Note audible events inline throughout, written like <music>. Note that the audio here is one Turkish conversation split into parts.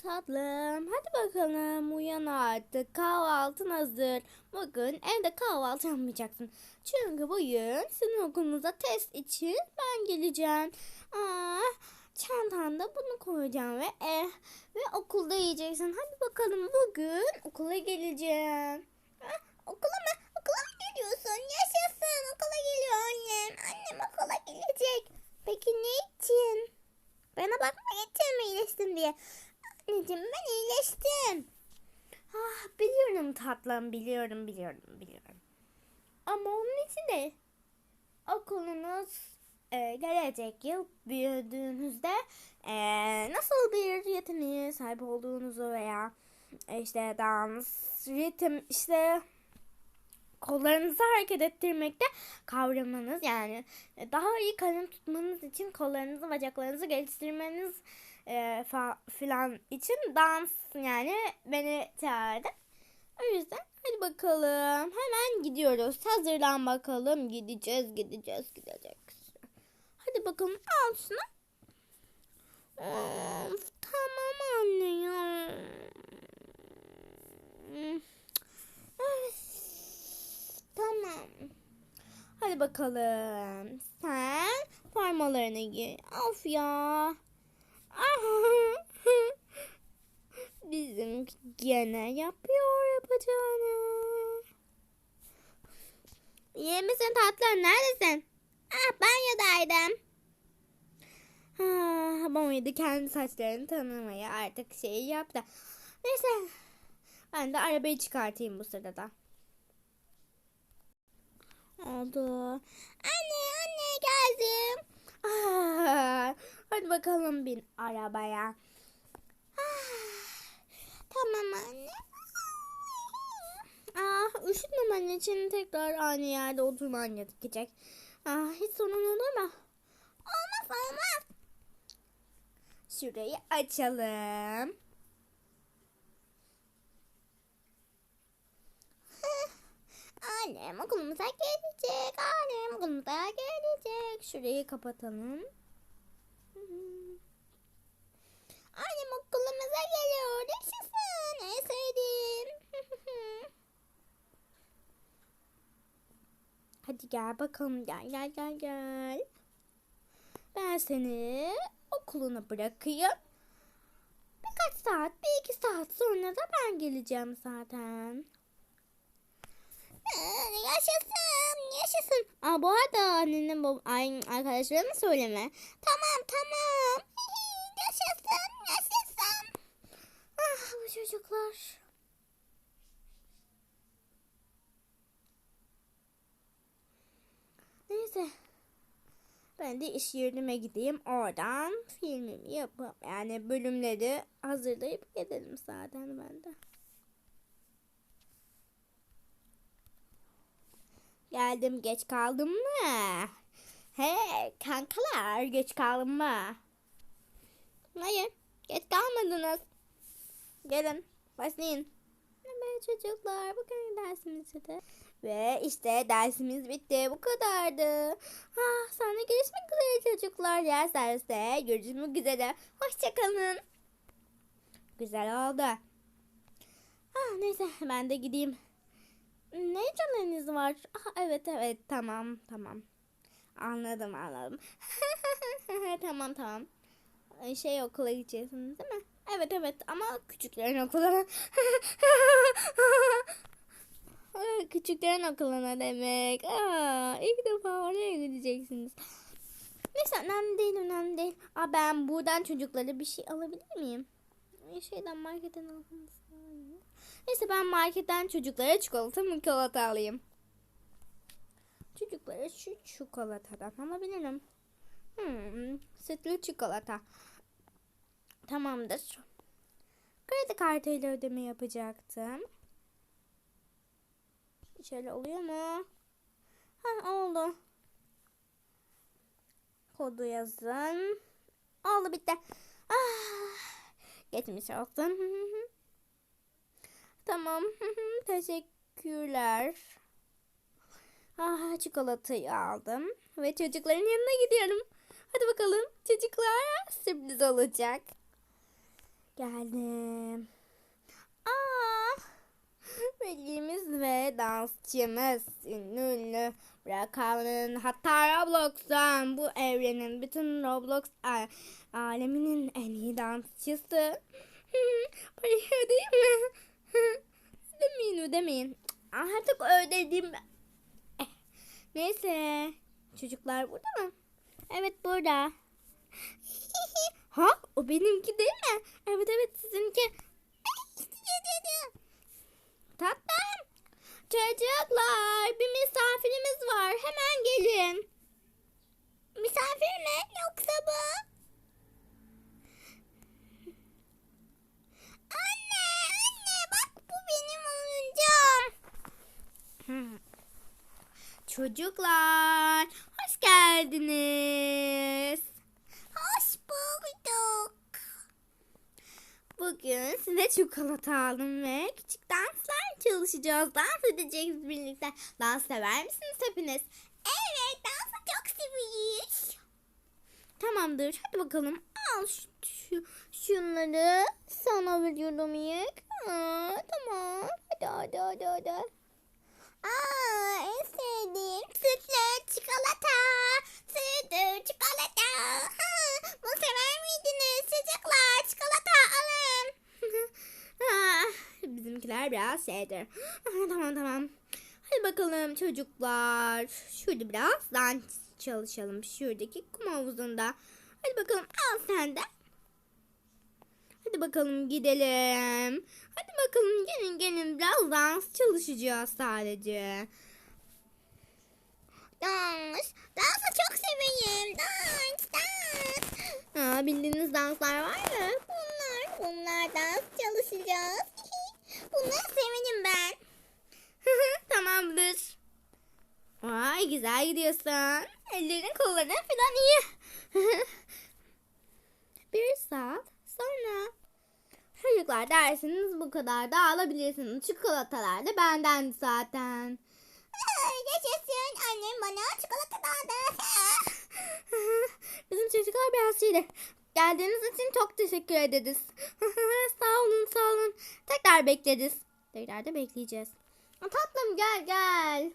Tatlım hadi bakalım uyan artık kahvaltın hazır. Bugün evde kahvaltı yapmayacaksın. Çünkü bugün sizin okulunuza test için ben geleceğim. Aa, çantanda bunu koyacağım ve e, ve okulda yiyeceksin. Hadi bakalım bugün okula geleceğim. Ha, okula mı? Okula mı geliyorsun? Yaşasın okula geliyor annem. Annem okula gelecek. Peki ne için? Bana bakmak için mi iyileştin diye. Anneciğim ben iyileştim. Ah, biliyorum tatlım biliyorum biliyorum biliyorum. Ama onun için de okulunuz e, gelecek yıl büyüdüğünüzde e, nasıl bir yeteneğe sahip olduğunuzu veya e, işte dans, ritim işte kollarınızı hareket ettirmekte kavramanız yani e, daha iyi kalem tutmanız için kollarınızı bacaklarınızı geliştirmeniz e, fa, filan için dans yani beni çağırdı. O yüzden hadi bakalım hemen gidiyoruz. Hazırlan bakalım gideceğiz gideceğiz gideceğiz. Hadi bakalım al şunu. Of, tamam anne ya. Öf, Tamam. Hadi bakalım. Sen formalarını giy. Of ya. Ah. <laughs> Bizim gene yapıyor yapacağını. İyi misin tatlım? Neredesin? Ah banyodaydım. Ah, banyoda kendi saçlarını tanımaya artık şey yaptı. Neyse. Ben de arabayı çıkartayım bu sırada. Oldu. Anne anne geldim. Ah, hadi bakalım bin arabaya. Ah, tamam anne. Ah, üşütmemen için tekrar aynı yerde oturman gerekecek. Ah, hiç sorun olur mu? Olmaz olmaz. Şurayı açalım. Annem okulumuza gelecek. Annem okulumuza gelecek. Şurayı kapatalım. Annem okulumuza geliyor. Yaşasın. En sevdiğim. <laughs> Hadi gel bakalım. Gel gel gel gel. Ben seni okuluna bırakayım. Birkaç saat, bir iki saat sonra da ben geleceğim zaten. Ee, Yaşasın, yaşasın. Aa, bu arada annenin bab ay, arkadaşlarına söyleme. Tamam, tamam. <laughs> Yaşasın, yaşasın. Ah, bu çocuklar. Neyse. Ben de iş yerime gideyim. Oradan filmimi yapıp yani bölümleri hazırlayıp gelelim zaten ben de. Geldim geç kaldım mı? He kankalar geç kaldım mı? Hayır geç kalmadınız. Gelin başlayın. Evet çocuklar bugün dersimiz bitti. Ve işte dersimiz bitti bu kadardı. Ah, sonra görüşmek üzere çocuklar. Diğer derste görüşmek üzere. Hoşçakalın. Güzel oldu. Ah, neyse ben de gideyim. Ne canınız var? Ah, evet evet tamam tamam. Anladım anladım. <laughs> tamam tamam. Şey okula gideceksiniz değil mi? Evet evet ama küçüklerin okuluna. <laughs> küçüklerin okuluna demek. Aa, ilk defa oraya gideceksiniz. Neyse önemli değil önemli değil. Aa, ben buradan çocuklara bir şey alabilir miyim? Şeyden marketten alabilir Neyse ben marketten çocuklara çikolata mikolata alayım. Çocuklara şu çikolatadan alabilirim. Hmm, sütlü çikolata. Tamamdır. Kredi kartıyla ödeme yapacaktım. Şöyle oluyor mu? Ha oldu. Kodu yazın. Oldu bitti. Ah, geçmiş olsun. Tamam. Teşekkürler. Ah, çikolatayı aldım. Ve çocukların yanına gidiyorum. Hadi bakalım. Çocuklar sürpriz olacak. Geldim. Aa, velimiz ve dansçımız ünlü Rakan'ın hatta Roblox'tan bu evrenin bütün Roblox aleminin en iyi dansçısı. Paraya değil mi? Demeyin ödemeyin. Artık ödedim. Eh, Neyse. Çocuklar burada mı? Evet burada. <laughs> ha o benimki değil mi? Evet evet sizinki. Tatlım. Çocuklar bir misafirimiz var. Hemen gelin. Misafir mi yoksa bu? Anne anne bak bu benim oyuncağım. Çocuklar hoş geldiniz. Hoş bulduk. Bugün size çikolata aldım ve küçük danslar çalışacağız. Dans edeceğiz birlikte. Dans sever misiniz hepiniz? Evet dansı çok seviyoruz. Tamamdır hadi bakalım. Al şu, şu- şunları sana veriyorum Yek. Aa, tamam hadi hadi hadi hadi. Aa, en sevdiğim sütlü çikolata. Sütlü çikolata. Ha, bunu sever miydiniz çocuklar? Çikolata alın. Ah, Bizimkiler biraz şeydir. Tamam tamam. Hadi bakalım çocuklar. Şurada biraz dans çalışalım. Şuradaki kum havuzunda. Hadi bakalım al sen de. Hadi bakalım gidelim. Hadi bakalım gelin gelin biraz dans çalışacağız sadece. Dans. Dansı çok severim. Dans, dans. Aa, bildiğiniz danslar var mı? Bunlar. Bunlar dans çalışacağız. Bunları severim ben. <laughs> Tamamdır. Vay güzel gidiyorsun. Ellerin kolların falan iyi. <laughs> Bir saat sonra. Çocuklar dersiniz bu kadar da alabilirsiniz. Çikolatalar da benden zaten. Yaşasın annem bana çikolata aldı. <laughs> Bizim çocuklar biraz şeydi. Geldiğiniz için çok teşekkür ederiz. <laughs> sağ olun sağ olun. Tekrar bekleriz. Tekrar da bekleyeceğiz. Tatlım gel gel.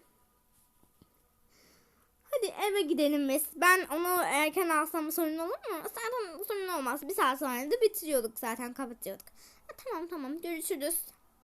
Hadi eve gidelim biz. Ben onu erken alsam sorun olur mu? Zaten sorun olmaz. Bir saat sonra da bitiriyorduk zaten kapatıyorduk. Tamam tamam görüşürüz.